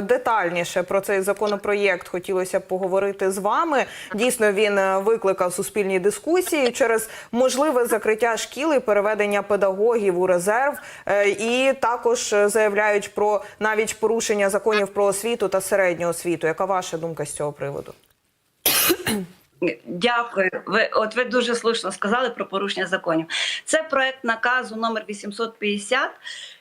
Детальніше про цей законопроєкт хотілося б поговорити з вами. Дійсно, він е, викликав суспільні дискусії через можливе закриття шкіл і переведення педагогів у резерв. Е, І також е, заявляють про навіть порушення законів про освіту та середню освіту. Яка ваша думка з цього приводу? Дякую. Ви от ви дуже слушно сказали про порушення законів. Це проект наказу номер 850,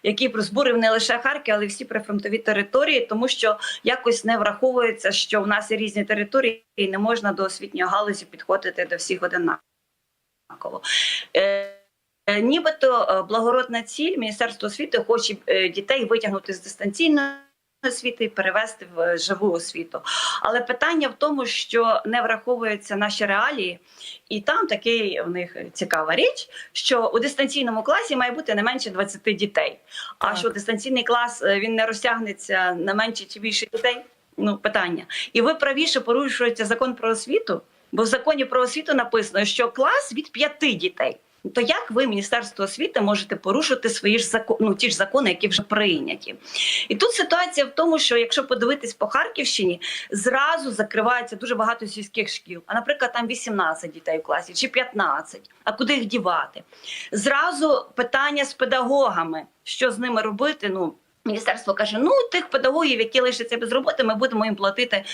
який збурив не лише Харків, але й всі прифронтові території, тому що якось не враховується, що в нас є різні території, і не можна до освітньої галузі підходити до всіх однаково. Е, е, Нібито е, благородна ціль Міністерство освіти хоче дітей витягнути з дистанційної освіти і перевести в е, живу освіту. Але питання в тому, що не враховуються наші реалії, і там такий у них цікава річ, що у дистанційному класі має бути не менше 20 дітей. А Так. що дистанційний клас е, він не розтягнеться на менше чи більше дітей? Ну питання. І ви правіше порушуєте закон про освіту, бо в законі про освіту написано, що клас від п'яти дітей. То як ви, Міністерство освіти, можете порушити свої ж закон, ну, ті ж закони, які вже прийняті? І тут ситуація в тому, що якщо подивитись по Харківщині, зразу закривається дуже багато сільських шкіл. А наприклад, там 18 дітей в класі чи 15. А куди їх дівати? Зразу питання з педагогами, що з ними робити. Ну, міністерство каже: ну тих педагогів, які лишаться без роботи, ми будемо їм платити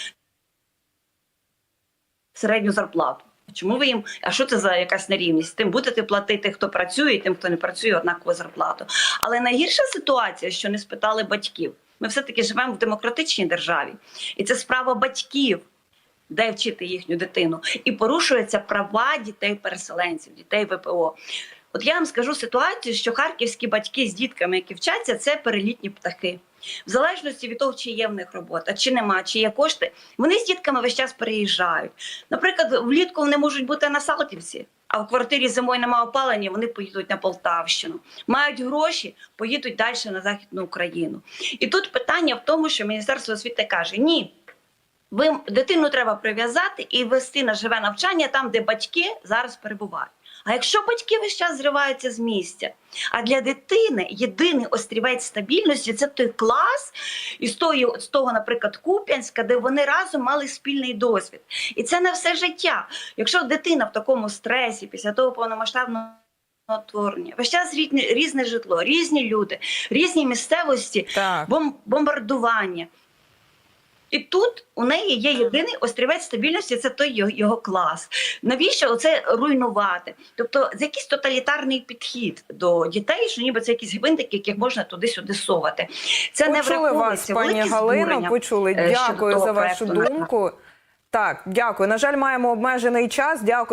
середню зарплату. Чому ви їм? А що це за якась нерівність? Тим будете платити, хто працює, і тим, хто не працює, однакову зарплату. Але найгірша ситуація, що не спитали батьків. Ми все-таки живемо в демократичній державі, і це справа батьків, де вчити їхню дитину. І порушуються права дітей-переселенців, дітей ВПО. От я вам скажу ситуацію, що харківські батьки з дітками, які вчаться, це перелітні птахи. В залежності від того, чи є в них робота, чи нема, чи є кошти, вони з дітками весь час переїжджають. Наприклад, влітку вони можуть бути на Салтівці, а в квартирі зимою немає опалення, вони поїдуть на Полтавщину. Мають гроші, поїдуть далі на Західну Україну. І тут питання в тому, що Міністерство освіти каже: ні. Ви дитину треба прив'язати і вести на живе навчання там, де батьки зараз перебувають. А якщо батьки весь час зриваються з місця, а для дитини єдиний острівець стабільності це той клас із того, з того, наприклад, Куп'янська, де вони разом мали спільний досвід. І це на все життя. Якщо дитина в такому стресі після того повномасштабного творення, весь час різне, різне житло, різні люди, різні місцевості, бом- бомбардування. І тут у неї є єдиний острівець стабільності це той його, його клас. Навіщо це руйнувати? Тобто, це якийсь тоталітарний підхід до дітей, що ніби це якісь гвинтики, яких можна туди-сюди совати. Це не Почули вас, пані Галина. Почули. е, Дякую за вашу проекту. думку. Так, дякую. На жаль, маємо обмежений час. Дякую.